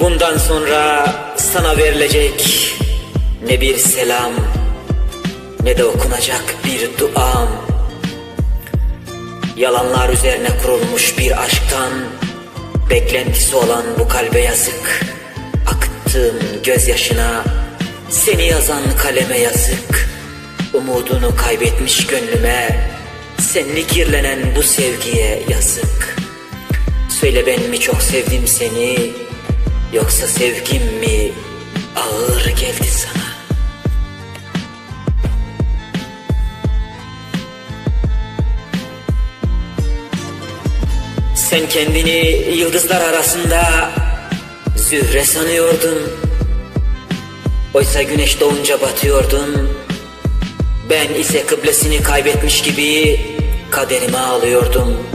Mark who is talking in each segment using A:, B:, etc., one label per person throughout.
A: Bundan sonra sana verilecek ne bir selam ne de okunacak bir duam. Yalanlar üzerine kurulmuş bir aşktan beklentisi olan bu kalbe yazık. Akıttığım gözyaşına seni yazan kaleme yazık. Umudunu kaybetmiş gönlüme senli kirlenen bu sevgiye yazık. Söyle ben mi çok sevdim seni Yoksa sevgim mi ağır geldi sana? Sen kendini yıldızlar arasında Zühre sanıyordun. Oysa güneş doğunca batıyordun. Ben ise kıblesini kaybetmiş gibi Kaderime ağlıyordum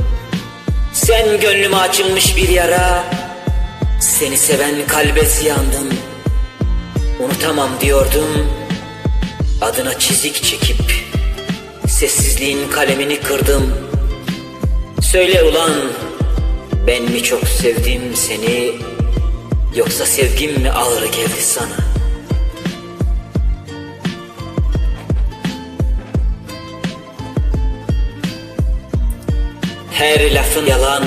A: sen gönlüme açılmış bir yara Seni seven kalbe ziyandım. Unutamam diyordum. Adına çizik çekip Sessizliğin kalemini kırdım. Söyle ulan Ben mi çok sevdim seni? Yoksa sevgim mi ağır geldi sana? Her lafın yalan,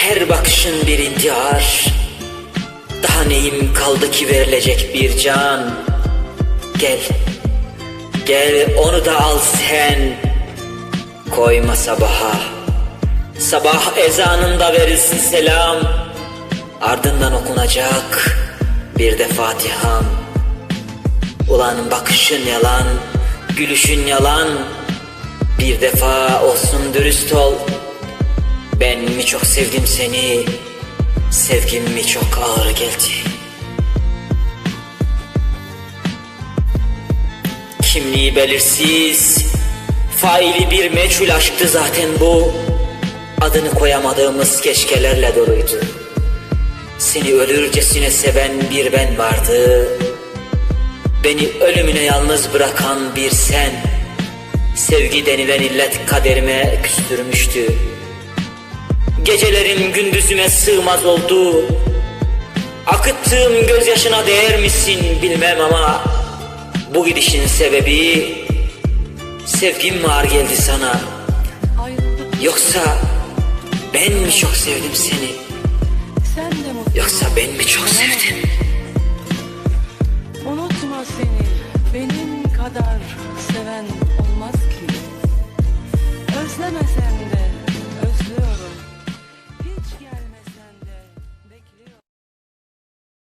A: her bakışın bir intihar. Daha neyim kaldı ki verilecek bir can? Gel, gel onu da al sen. Koyma sabaha, sabah ezanında verilsin selam. Ardından okunacak bir de Fatiham. Ulan bakışın yalan, gülüşün yalan. Bir defa olsun dürüst ol mi çok sevdim seni? Sevgim mi çok ağır geldi? Kimliği belirsiz Faili bir meçhul aşktı zaten bu. Adını koyamadığımız keşkelerle doluydu. Seni ölürcesine seven bir ben vardı. Beni ölümüne yalnız bırakan bir sen. Sevgi denilen illet kaderime küstürmüştü Gecelerin gündüzüme sığmaz oldu. Akıttığım gözyaşına değer misin bilmem ama Bu gidişin sebebi Sevgim mi ağır geldi sana. Yoksa ben mi çok sevdim seni? Yoksa ben mi çok sevdim? Unutma seni benim kadar seven olmaz ki. Özlemesen de